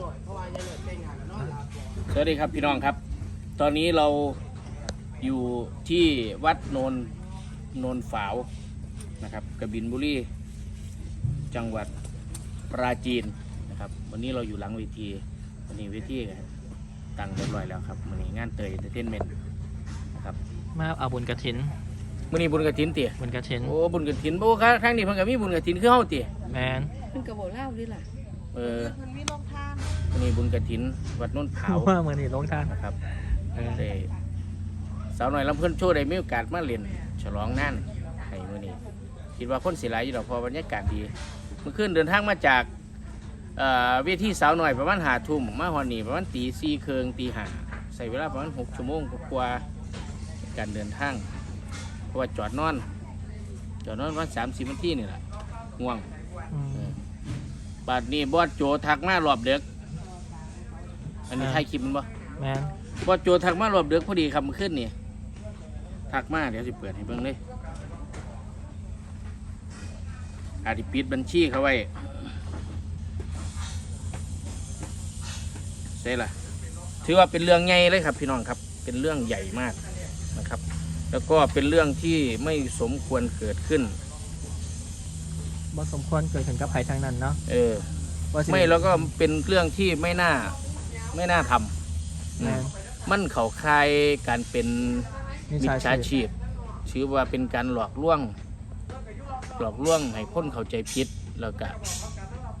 หน่อยเพราะว่ายังหน่อยแต่งงานแล้วเนาะลาก่อนสวัสดีครับพี่น้องครับ ตอนนี้เราอยู่ที่วัดโนนโนนฝาวนะครับกบินบุรีจังหวัดปราจีนนะครับ วันนี้เราอยู่หลังเวทีวันนี้เวทีตั้งเรียบร้อยแล้วครับวันนี้งานเตยเอนเตอร์เทนเมนต์นะครับมาเอาบุญกระถินวันนี้บุญกระถินเตี๋ยบุญกระถินโอ้บุญกระถินโอ้ครั้งนี้เพิ่งกับมีบุญกระถินคือเฮาเตี๋ยแมนมันกระบอกเล่าด้วยล่ะ เออวันนี้บุญกระถิน วัดโนนขาวว่ามือนี่ลงทานนะครับเออได้สาวหน่อยลำเพื่อนโชว์ได้มีโอกาสมาเรียนฉลองนั่นให้มื้อนี้ คิดว่าคนสิหลายอยู่ดอกเพอบรรยากาศดีเมื่อคืนเดินทางมาจากเอ่อเวทีสาวหน่อยประมาณหาทุ่มมาฮอนนี่ประมาณตีสี่เคืองตีห้าใส่เวลาประมาณหกชั่วโมงกว่าๆในการเดินทาง เพราะว่าจอดนอน จอดนอนประมาณสามสิบนาทีนี่แหละง่วง อืม บาดนี้บอสโจทักมารอบเด็ก อันนี้อ่าถ่ายคลิปมันบ่แมนบอสโจทักมารอบเด็กพอดีครับเมื่อคืนนี่ทักมาเดี๋ยวสิเปิดให้เบิ่งเลยอาจจะปิดบัญชีเขาไว้ใช่ล่ะ ถือว่าเป็นเรื่องใหญ่เลยครับพี่น้องครับ เป็นเรื่องใหญ่มากนะครับ แล้วก็เป็นเรื่องที่ไม่สมควรเกิดขึ้น บ่สมควรเกิดขึ้นกับใครทางนั้นเนาะเออ ว่าสิไม่แล้วก็เป็นเรื่องที่ไม่น่าไม่น่าทำแมนมันเขาคายการเป็นมิมิจจฉาฉาชีพชีพถือว่าเป็นการหลอกลวง หลอกลวงให้คนเข้าใจผิดแล้วก็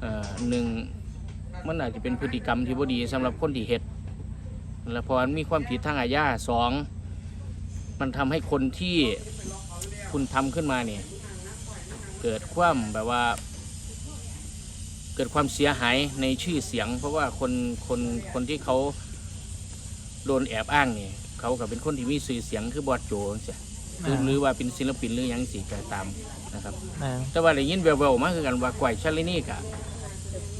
เอ่อหนึ่งมันอาจจะเป็นพฤติกรรมที่บ่ดีสำหรับคนที่เฮ็ดแล้วพอมันมีความผิดทางอาญาสองมันทำให้คนที่คุณทำขึ้นมาเนี่ย เกิดความแบบว่า เกิดความเสียหายในชื่อเสียง เพราะว่าคนคนคนที่เขาโดนแอบอ้างเนี่ยเขาก็เป็นคนที่มีชื่อเสียงคือบอดโจจังซี้แมหรือนหรือว่าเป็นศิลปินหรือหยังสิก็ตามนะครับ แมนแต่ว่าได้ยินแววๆมาคือกันว่าก่อยชาลินี่ก็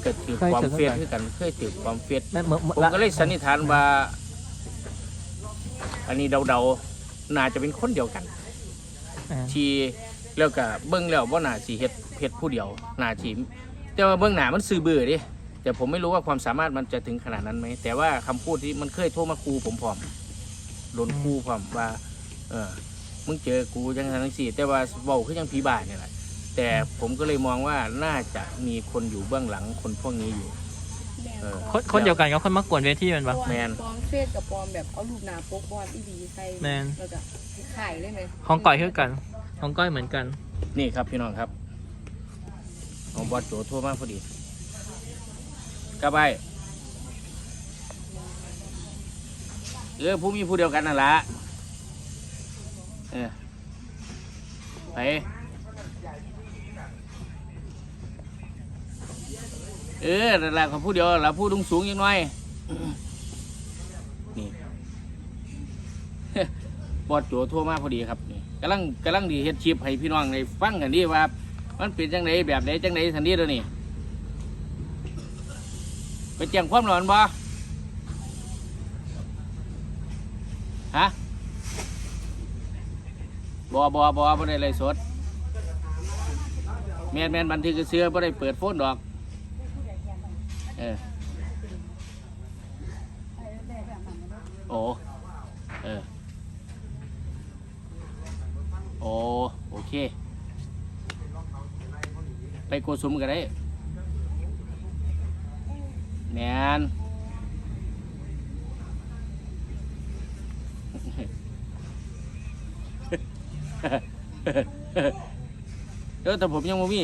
เกิดถือเคยความถือเฟซเหมือนกัน คือกันเคยถือความเฟซแม่นเมื่อผมก็เลยสันนิษฐานว่า อันนี้เดาๆน่าจะเป็นคนเดียวกันแมนที่ แล้วก็เบิ้งแล้วว่าน่าสิเฮ็ดเฮ็ดผู้เดียวน่าสิแต่ว่าเบิ้งหน้ามันซื่อเบื่อดิแต่ผมไม่รู้ว่าความสามารถมันจะถึงขนาดนั้นไหม แต่ว่าคำพูดที่มันเคยโทรมาคูผมพร้อมโดนคูพร้อมว่า เออมึงเจอกูจังทังสี่ แต่ว่าเบาคือยังผีบ้าเนี่ยแหละแต่ผมก็เลยมองว่าน่าจะมีคนอยู่เบื้องหลังคนพวกนี้อยู่ เออ คนคนเดียวกันกับคนมากวนเวทีแมันปะ แมน ปลอมเฟซกับปลอมแบบเอารูปหน้าปกบอลอีดีใส่แมน แล้วก็ขายได้ไหมของก้อยคือกัน ของก้อยเหมือนกัน นี่ครับพี่น้องครับ ของบอสโจโทรมากพอดีกลับไปเออผู้มีผู้เดียวกันนั่นละเออไปเออนั่นแหละของผู้เดียวละผู้ดุงสูงยังน้อยนี่บอสโจโทรมากพอดีครับนี่ กำลังกำลังดีเฮ็ดชิปให้พี่น้องในฟังกันดีว่า มันเป็นจังไดแบบไหนจังไดทันทีแล้วนี่ไปแจ้งความร้อนบ่ฮะบ่บ่บ่บ่ได้เลยสดแมนแมนบันทึกเสื้อบ่ได้เปิดโฟนดอก เออโอ้เออ โอ้โอเค ไปโกสุมกันได้แมนเออแต่ผมยังไม่มี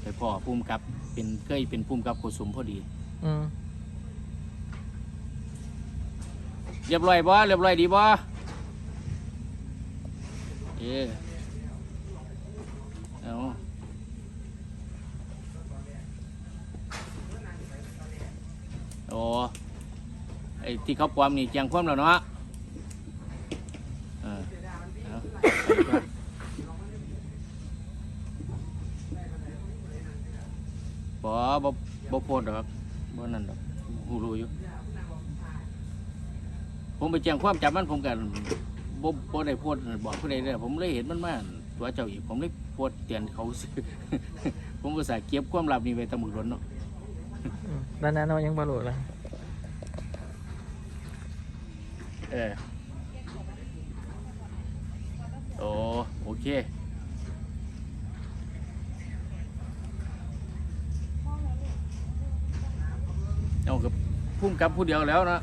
ไปพ่อภูมิกับเป็นเคยเป็นภูมิกับโกสุมพอดี อืม เรียบร้อยบ่เรียบร้อยดีบ่เออเอาโอ้ไอ้ที่เขาปลอมนี่แจ้งความแล้วเนาะเออเอาไปก่อนบ่บ่บ่โพดดอกบ่นั่นดอกหูรู้อยู่ ผมไปแจ้งความจับมันผมกันบ่บ่ได้โพดบอกผู้ใดเลยผมเลยเห็นมันมาตัวเจ้าอีกผมเลยโพดเตือนเขาซื้อผมผมก็สายเก็บความลับนี้ไว้แตำหมึกล้นเนาะอืมด้านนั้นเรายังบรรลุเลยเออโอ้โอเคเอากับพุ่มกับผู้เดียวแล้วเนาะ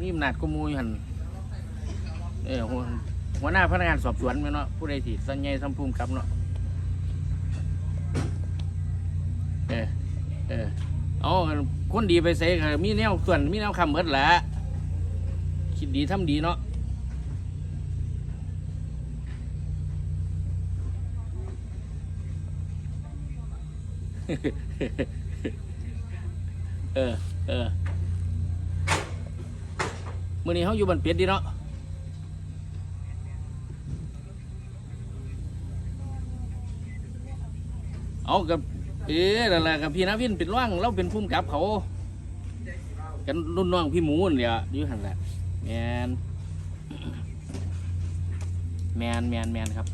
นี่มนาดก็มูอยู่หันเออหัวหัวหน้าพนักงานสอบสวนแม่นเนาะผู้ใดที่สัญญาทำพุ่มกับเนาะเออเออเอาคนดีไปใส่ก็มีแนวส่วนมีแนวคำเบิดแหละคิดดีทำดีเนาะเออ เออ มื่อนี้เขาอยู่บันเปียดดีเนาะเอากับเอ๊ะนั่นแหละกับพี่นาวินเป็นร่างเราเป็นพุ่มกับเขา กันรุ่นน้องพี่หมูนี่แหละอยู่หันแหละแมนแมนแมนแมนครับ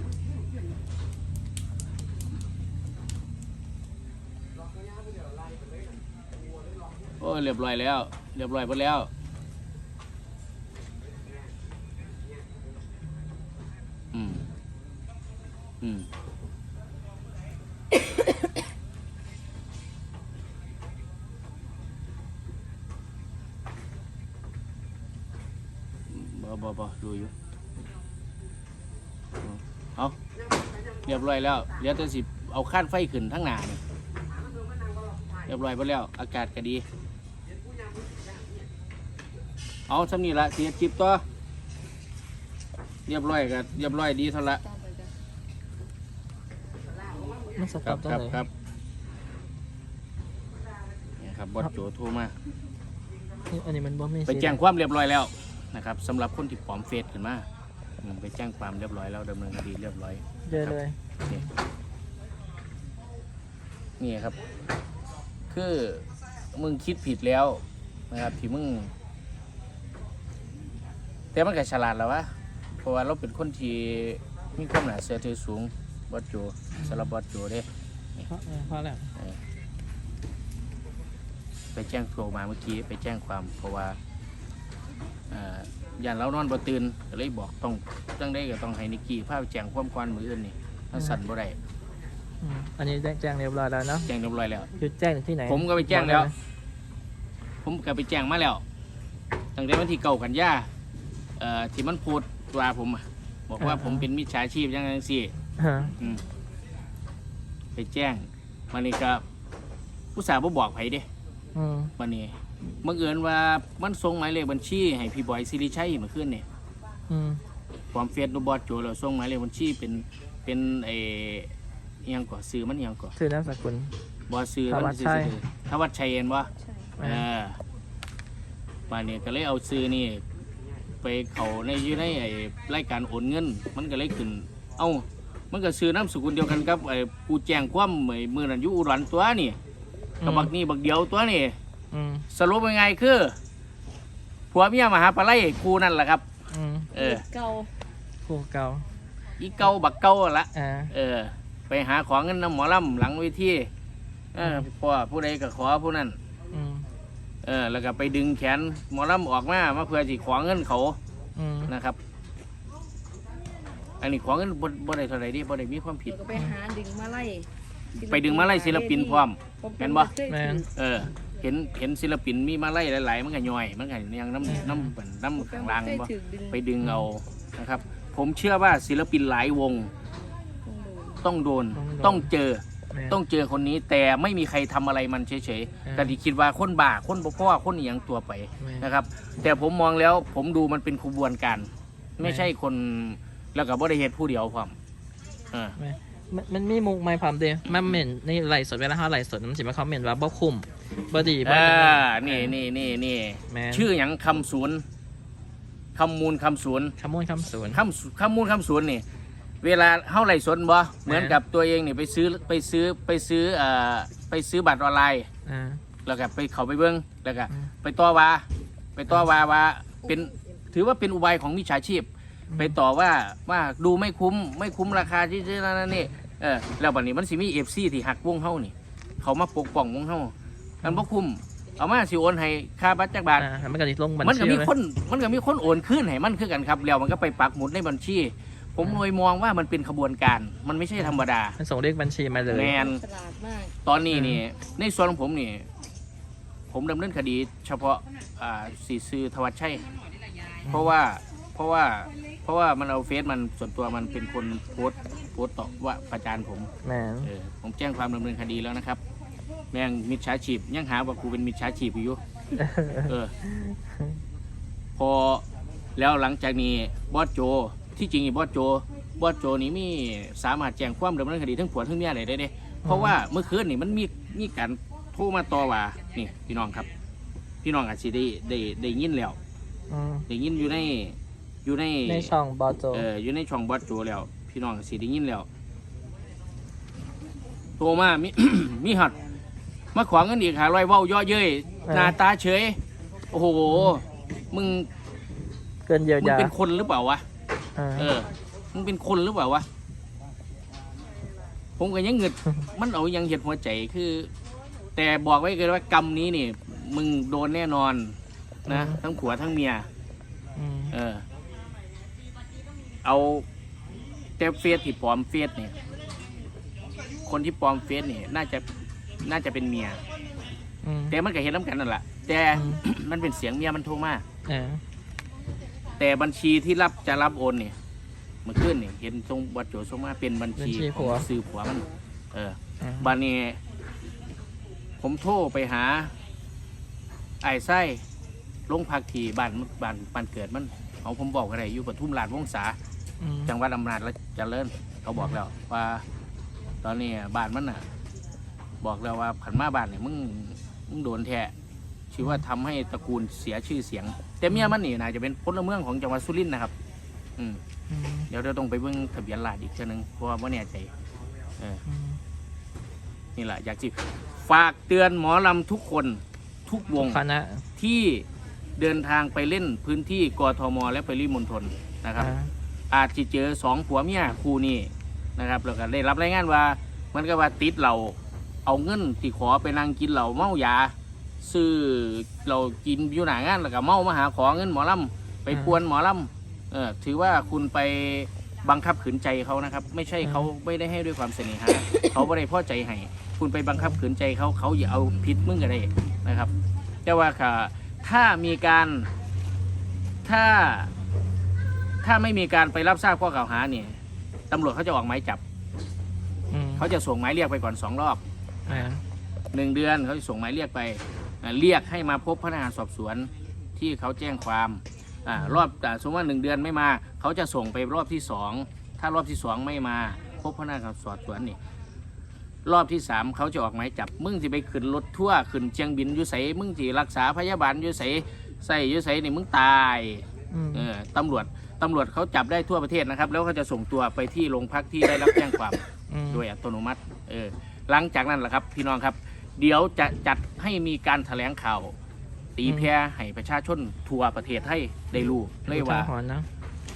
โอ้เรียบร้อยแล้ว เรียบร้อยหมดแล้ว บ่บ่บ่ดูอยู่เอาเรียบร้อยแล้วเหลือแต่สิเอาข้านไฟขึ้นทั้งหน้านี่เรียบร้อยหมดแล้ว อากาศก็ดี เอาสำนี้ละเสียจิบตัวเรียบร้อยก็เรียบร้อยดีเท่าละตามไปจ้ะมันสคกัรับบจังครับเลยครับเนี่ยครับบอสโจโทรมานี่อันนี้มันบ่มีไปแจ้งความเรียบร้อยแล้ว นะครับสำหรับคนที่ปลอมเฟซขึ้นมาอืมไปแจ้งความเรียบร้อยแล้วดำเนินคดีเรียบร้อย เยอะเลยนี่ครับ คือมึงคิดผิดแล้วนะครับที่มึง แต่มันก็ฉลาดแล้ววะเพราะว่าเราเป็นคนที่มีความหนาเสือถือสูงบอสโจสำหรับบอสโจเด้เพราะเออเพราะแล้วไปแจ้งโทรมาเมื่อกี้ไปแจ้งความเพราะว่า อ่าย่านเรานอนบ่ตื่นก็เลยบอกต้องตั้งได้ก็ต้องให้นิกกี้พาไปแจ้งความควันมืออื่นนี่ถ้าสั่นบ่ได้อืมอันนี้แจ้งเรียบร้อยแล้วเนาะแจ้งเรียบร้อยแล้วคือแจ้งที่ไหนผมก็ไปแจ้งแล้ว ผมก็ไปแจ้งมาแล้ว ตั้งแต่วันที่เก่ากันยาเอ่อที่มันพูดว่าผมอะบอกว่าผมเป็นมิจฉาชีพอยังไงสิฮะอืมไปแจ้งมันนี่ก็ผู้สาวบ่บอกไผเด้อืมวันนี้ บังเอิญว่ามันส่งหมายเลขบัญชี ให้พี่บอยสิริชัยเมื่อคืนนี่อืมความเฟซนูบอสโจเราส่งหมายเลขบัญชีเป็นเป็นไอเอียงก่อซื้อมันเอียงก่อชื่อนามสกุล บอซื้อธวัชชัยทวัดชัยเอ็นวะ ใช่เออวันนี้ก็เลยเอาซื้อนี่ ไปเขาในอยู่ในไอ้รายการโอนเงิน มันก็เลยขึ้น เอ้า มันก็ซื้อน้ำสกุลเดียวกันกับไอ้กูแจ้งความไอ้มือนันอยุอุดรตัวนี่กับบักนี่บักเดียวตัวนี่ อืมสรุปยังไงคือผัวเมียมหาปลาไหลคู่นั่นแหละครับ อืมเออ เก่าคู่เก่าอีเก่าบักเก่าละ อ่า เออ ไปหาของเงินน้ำหมอลำหลังเวทีเออพ่อผู้ใดก็ขอผู้นั้นอืมเออ แล้วก็ไปดึงแขนหมอลำออกมามาเพื่อสิขอเงินเขาอืมนะครับ อันนี้ขอเงินบ่บ่ได้เท่าไหร่ดิบ่ได้มีความผิดแล้วก็ไปหาดึงมาไล่ไปดึงมาไล่ศิลปินพร้อม ผมแม่นบ่ เคยแม่นถือ เออ เห็นเห็นศิลปินมีมาไล่หลายๆมันก็ย่อย มันก็ยังน้ำน้ำเป็นน้ำข้างล่างเคยบ่ถือดึงไปดึงเอานะครับ ผมเชื่อว่าศิลปินหลายวงต้องโดนต้องโดนต้องเจอแม่นต้องเจอคนนี้แต่ไม่มีใครทำอะไรมันเฉยเออๆแต่ที่คิดว่าคนบ้าคนบ่พ่อคนอหย่างตัวไปแม่นนะครับ แต่ผมมองแล้วผมดูมันเป็นขบวนการไม่แม่ใช่คนแล้วก็บ่ได้เฮ็ดผู้เดียวพร้อมเออมันมันมีมุกไม่พร้อมเด้มันเหม็นในไหลฟ์สดเวลาเขาไหลฟ์สดมันสิมาคอมเมนต์ว่าบ่คุ้ม บ่ดีบ่อ่าดีนี่นี่นี่นี่แม่นชื่อหยังคำศูนย์คำมูลคำศูนย์คำมูลคำศูนย์ คำศูคำมูลคำศูนย์นี่ เวลาเฮาไล่สนบ่เหมือนกับตัวเองนี่ไปซื้อไปซื้อไปซื้อเอ่อไปซื้อบัตรออนไลน์ อ่า แล้วก็ไปเขาไปเบิ้งแล้วก็อืมไปต่อว่า ไปต่อว่าว่าเป็นถือว่าเป็นอุบายของมิจฉาชีพไปต่อว่าว่าดูไม่คุ้มไม่คุ้มราคาที่ที่นั่นนี่เออแล้วบัดนี้มันสิมีเอฟซีที่หักวงเฮานี่ เขามาปกป้องวงเฮา กันบ่คุ้มเอามาสิโอนให้ค่าบัตรจักบาท อ่ามันก็จะลงบัญมันชีก็มีเลยคนมันก็มีคนโอนคืนให้มันคือกันครับแล้วมันก็ไปปักหมุดในบัญชี ผมเลยมองว่ามันเป็นขบวนการ มันไม่ใช่ธรรมดา มันส่งเลขบัญชีมาเลย แมน ฉลาดมากตอนนี้นี่ในส่วนของผมนี่ ผมดำเนินคดี เฉพาะอ่าสีซื้อทวัชชัยเพราะว่าเพราะว่าเพราะว่ามันเอาเฟซมันส่วนตัวมันเป็นคนโพสต์โพสต์ต่อว่าประจานผมแมนเออผมแจ้งความดำเนินคดีแล้วนะครับ แม่งมิจฉาชีพยังหาว่ากูเป็นมิจฉาชีพอยู่ เออ พอแล้วหลังจากนี้บอสโจ ที่จริงอีบอสโจ บอสโจนี่มีสามารถแจ้งความดำเนินคดีทั้งผัวทั้งเมียอะไรได้เด้เพราะว่าเมื่อคืนนี่มันมีมีการโทรมาต่อว่านี่พี่น้องครับ พี่น้องอาจจะได้ได้ได้ยินแล้วอืมได้ยินอยู่ในอยู่ใน ในช่องบอโจเอออยู่ในช่องบอสโจแล้ว พี่น้องอาจจะได้ยินแล้ว โทรมามี มีหัด มาขวางเงินอีกหาร้อยเว้าย่อเย้ยหน้าตาเฉย โอ้โห มึงเกินเยียวมึงยาเป็นคนหรือเปล่าวะอ่าเออ มึงเป็นคนหรือเปล่าวะ ผมก็ยังเงิด มันเอายังเห็ดหัวใจคือ แต่บอกไว้เลยว่ากรรมนี้นี่ มึงโดนแน่นอน นะทั้งผัวทั้งเมียอืมเออ เอาแต่เฟซที่ปลอมเฟซเนี่ยคนที่ปลอมเฟซเนี่ยน่าจะ น่าจะเป็นเมีย อืมแต่มันก็เห็นน้ำกันนั่นแหละแต่อืมมันเป็นเสียงเมียมันโทรมาเออแต่บัญชีที่รับจะรับโอนเนี่ยเมื่อคืนเนี่ยเห็นทรงบัตรโจทรงมาเป็นบัญชีของซื้อผัวมัน เอออ่าบันนี้ผมโทรไปหา ไอ้ไส้ลงพักที่บ้านบ้านบ้านเกิดมันเอาผมบอกอะไรอยู่ปทุมราชวงศา อืม จังหวัดอำนาจและเจริญเขาบอกแล้วว่า ตอนนี้บ้านมันน่ะ บอกแล้วว่าขันมาบ้านเนี่ยมึงมึงโดนแท้ชื่อว่าทำให้ตระกูลเสียชื่อเสียง แต่เมียมันนี่น่าจะเป็นพลเมืองของจังหวัดสุรินทร์นะครับอืมอืมเดี๋ยวเราต้องไปเบิ่งทะเบียนราษฎร์อีกเทีนึงเพราะว่าไม่แน่ใจเอออืมนี่แหละอยากจะฝากเตือนหมอลำทุกคนทุกวงคณะที่เดินทางไปเล่นพื้นที่กทมและปริมณฑลนะครับอ่าอาจจะเจอสองผัวเมียคู่นี้นะครับแล้วก็ได้รับรายงานว่ามันก็ว่าติดเรา เอาเงินที่ขอไปนั่งกินเหล้าเมายาซื้อเรากินอยู่หนางานแล้วก็เมามาหาขอเงินหมอลำไปกวนหมอลำเออถือว่าคุณไปบังคับขืนใจเขานะครับ ไม่ใช่เขาไม่ได้ให้ด้วยความเสน่หาเขาไม่ได้พอใจให้คุณไปบังคับขืนใจเขาเขาอย่าเอาผิดมึงก็ได้นะครับ แต่ว่าค่ะถ้ามีการถ้าถ้าไม่มีการไปรับทราบข้อกล่าวหาเนี่ยตำรวจเขาจะออกหมายจับอืมเขาจะส่งหมายเรียกไปก่อนสองรอบอ่า หนึ่งเดือนเขาจะส่งหมายเรียกไปอ่าเรียกให้มาพบพนักงานสอบสวนที่เขาแจ้งความอารอบอ่าสมมติว่าหนึ่งเดือนไม่มา เขาจะส่งไปรอบที่สองถ้ารอบที่สองไม่มา พบพนักงานสอบสวนนี่รอบที่สามเขาจะออกหมายจับ มึงจะไปขึ้นรถทั่วร์ขึ้นเชียงบินอยู่ใสมึงจะรักษาพยาบาลอยู่ใสใส่อยู่ใสนี่มึงตายอืมเออตำรวจตำรวจเขาจับได้ทั่วประเทศนะครับ แล้วเขาจะส่งตัวไปที่โรงพักที่ได้รับแจ้งความอืมโดยอัตโนมัติ เออ หลังจากนั้นแหละครับ พี่น้องครับ เดี๋ยวจะจัดให้มีการแถลงข่าว ตีแพร่ให้ประชาชนทั่วประเทศให้ได้รู้เลยว่าอุทหรณ์นะ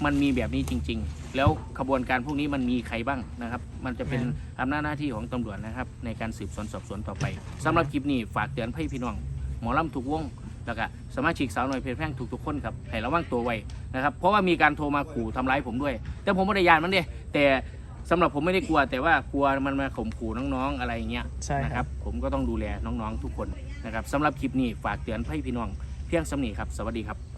มันมีแบบนี้จริง ๆ แล้วขบวนการพวกนี้มันมีใครบ้างนะครับ มันจะเป็นอืมอำนาจหน้าที่ของตำรวจนะครับ ในการสืบสวนสอบสวนต่อไปสำหรับคลิปนี้ฝากเตือนให้พี่น้อง หมอลำทุกวง แล้วก็สมาชิกสาวหน่อยเพจแพร่งทุกๆคนครับให้ระวังตัวไว้นะครับ เพราะว่ามีการโทรมาขู่ทำร้ายผมด้วย แต่ผมไม่ได้ยานมันเด้แต่ สำหรับผมไม่ได้กลัวแต่ว่ากลัวมันมาข่มขู่น้องๆอะไรอย่างเงี้ยใช่นะคครัรับบผมก็ต้องดูแลน้องๆทุกคนนะครับสำหรับคลิปนี้ฝากเตือนให้พี่น้องเพียงสำนีครับสวัสดีครับ